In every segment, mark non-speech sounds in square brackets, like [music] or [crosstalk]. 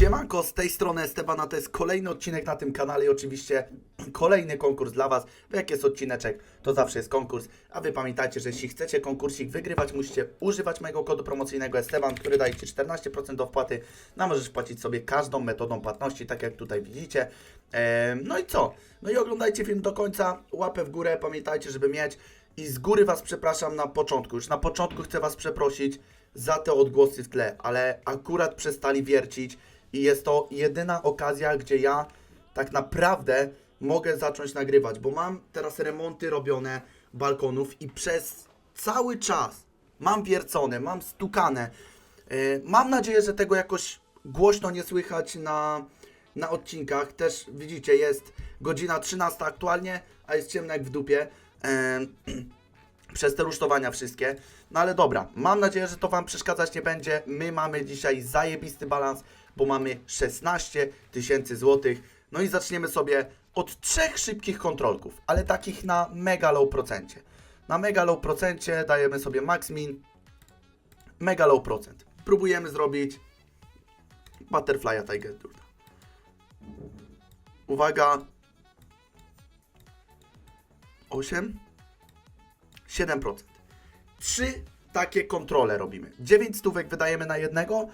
Siemanko, z tej strony Estebana, to jest kolejny odcinek na tym kanale i oczywiście kolejny konkurs dla Was. Bo jak jest odcineczek, to zawsze jest konkurs. A Wy pamiętajcie, że jeśli chcecie konkursik wygrywać, musicie używać mojego kodu promocyjnego Esteban, który daje Ci 14% do wpłaty. No możesz płacić sobie każdą metodą płatności, tak jak tutaj widzicie. No i co? No i oglądajcie film do końca, łapę w górę, pamiętajcie, żeby mieć. I z góry Was przepraszam na początku. Już na początku chcę Was przeprosić za te odgłosy w tle, ale akurat przestali wiercić i jest to jedyna okazja, gdzie ja tak naprawdę mogę zacząć nagrywać, bo mam teraz remonty robione balkonów i przez cały czas mam wiercone, mam stukane. Yy, Mam nadzieję, że tego jakoś głośno nie słychać na, na odcinkach. Też widzicie, jest godzina 13 aktualnie, a jest ciemno jak w dupie. [clears throat] Przez te rusztowania wszystkie. No ale dobra, mam nadzieję, że to Wam przeszkadzać nie będzie. My mamy dzisiaj zajebisty balans, bo mamy 16 tysięcy złotych. No i zaczniemy sobie od trzech szybkich kontrolków, ale takich na mega low procencie. Na mega low procencie dajemy sobie max min, mega low procent. Próbujemy zrobić Butterfly'a Tiger Turda. Uwaga. 8 7%. Trzy takie kontrole robimy. 9 stówek wydajemy na jednego.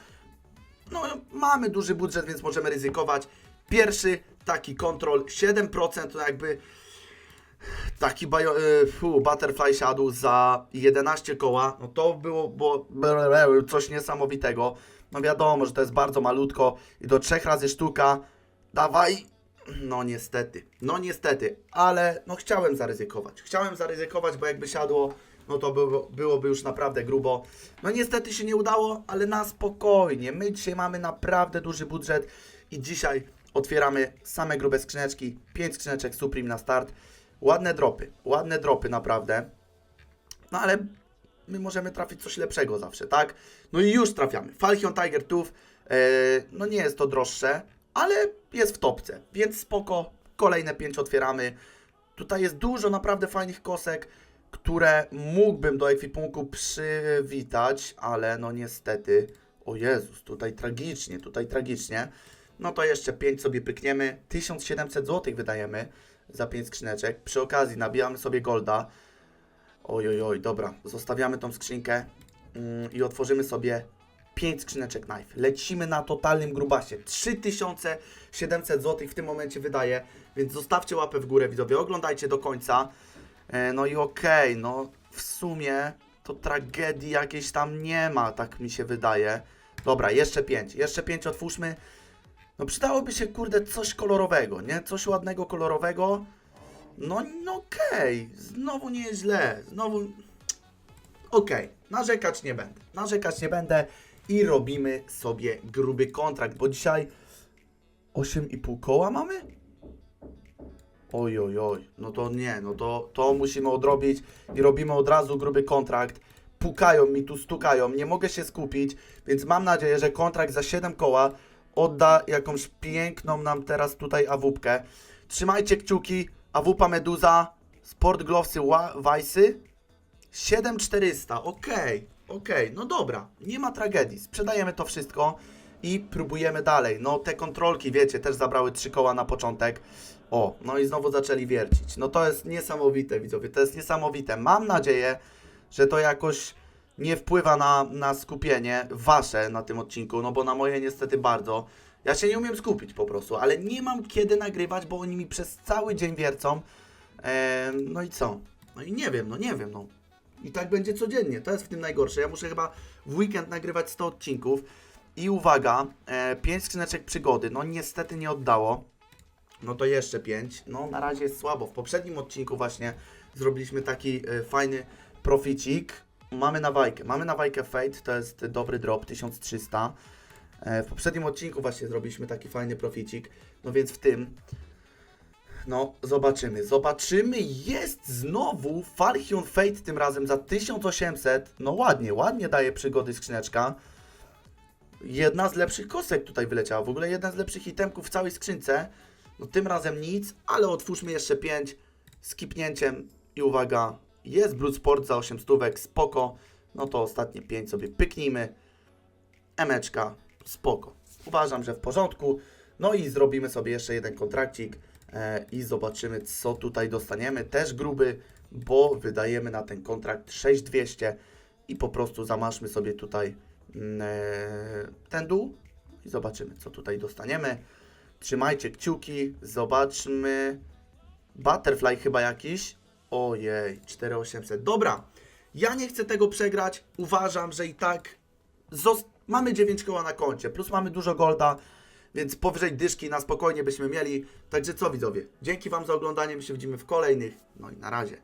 No, mamy duży budżet, więc możemy ryzykować. Pierwszy taki kontrol 7% to jakby taki bajo, y, fu, butterfly siadł za 11 koła. No to było, było coś niesamowitego. No wiadomo, że to jest bardzo malutko i do trzech razy sztuka. Dawaj, no niestety, no niestety, ale no chciałem zaryzykować. Chciałem zaryzykować, bo jakby siadło, no to było, byłoby już naprawdę grubo. No niestety się nie udało, ale na spokojnie. My dzisiaj mamy naprawdę duży budżet i dzisiaj otwieramy same grube skrzyneczki. 5 skrzyneczek Supreme na start. Ładne dropy, ładne dropy naprawdę. No ale my możemy trafić coś lepszego zawsze, tak? No i już trafiamy. Falchion Tiger Tooth, e, no nie jest to droższe, ale jest w topce, więc spoko. Kolejne 5 otwieramy. Tutaj jest dużo naprawdę fajnych kosek, które mógłbym do ekwipunku przywitać, ale no niestety, o Jezus, tutaj tragicznie, tutaj tragicznie. No to jeszcze 5 sobie pykniemy, 1700 zł wydajemy za 5 skrzyneczek. Przy okazji nabijamy sobie golda. Oj, oj, oj, dobra, zostawiamy tą skrzynkę mm, i otworzymy sobie 5 skrzyneczek knife. Lecimy na totalnym grubasie. 3700 zł w tym momencie wydaje, więc zostawcie łapę w górę, widzowie, oglądajcie do końca. E, no i okej, no w sumie to tragedii jakiejś tam nie ma, tak mi się wydaje. Dobra, jeszcze 5, jeszcze 5 otwórzmy. No przydałoby się, kurde, coś kolorowego, nie? Coś ładnego, kolorowego. No, no okej, znowu nie jest źle, znowu... Okej, narzekać nie będę, narzekać nie będę i robimy sobie gruby kontrakt, bo dzisiaj 8,5 koła mamy? Oj, oj, oj, no to nie, no to, to musimy odrobić i robimy od razu gruby kontrakt. Pukają mi tu, stukają, nie mogę się skupić, więc mam nadzieję, że kontrakt za 7 koła odda jakąś piękną nam teraz tutaj awupkę. Trzymajcie kciuki, awupa Meduza, Sport Glovesy Weissy, 7400, okej, okej, no dobra, nie ma tragedii, sprzedajemy to wszystko i próbujemy dalej. No te kontrolki, wiecie, też zabrały trzy koła na początek. O, no i znowu zaczęli wiercić. No to jest niesamowite, widzowie, to jest niesamowite. Mam nadzieję, że to jakoś nie wpływa na, na skupienie wasze na tym odcinku, no bo na moje niestety bardzo. Ja się nie umiem skupić po prostu, ale nie mam kiedy nagrywać, bo oni mi przez cały dzień wiercą. Em, no i co? No i nie wiem, no nie wiem, no. I tak będzie codziennie, to jest w tym najgorsze. Ja muszę chyba w weekend nagrywać 100 odcinków. I uwaga, e, 5 skrzyneczek przygody, no niestety nie oddało. No to jeszcze 5. No na razie jest słabo. W poprzednim odcinku właśnie zrobiliśmy taki e, fajny proficik. Mamy na wajkę. Mamy na wajkę Fate, to jest dobry drop, 1300. E, w poprzednim odcinku właśnie zrobiliśmy taki fajny proficik. No więc w tym no, zobaczymy. Zobaczymy. Jest znowu Falchion Fate tym razem za 1800. No ładnie, ładnie daje przygody skrzyneczka. Jedna z lepszych kosek tutaj wyleciała. W ogóle jeden z lepszych itemków w całej skrzynce. No tym razem nic, ale otwórzmy jeszcze 5 z kipnięciem. I uwaga, jest Blood Sport za 8 stówek, spoko. No to ostatnie 5 sobie pyknijmy. Emeczka, spoko. uważam, że w porządku. No i zrobimy sobie jeszcze jeden kontrakcik i zobaczymy, co tutaj dostaniemy. Też gruby, bo wydajemy na ten kontrakt 6200 i po prostu zamaszmy sobie tutaj mm, e, ten dół i zobaczymy, co tutaj dostaniemy. Trzymajcie kciuki, zobaczmy. Butterfly chyba jakiś. Ojej, 4800. Dobra, ja nie chcę tego przegrać. Uważam, że i tak mamy 9 koła na koncie, plus mamy dużo golda, więc powyżej dyszki na spokojnie byśmy mieli. Także co widzowie, dzięki Wam za oglądanie, my się widzimy w kolejnych. No i na razie.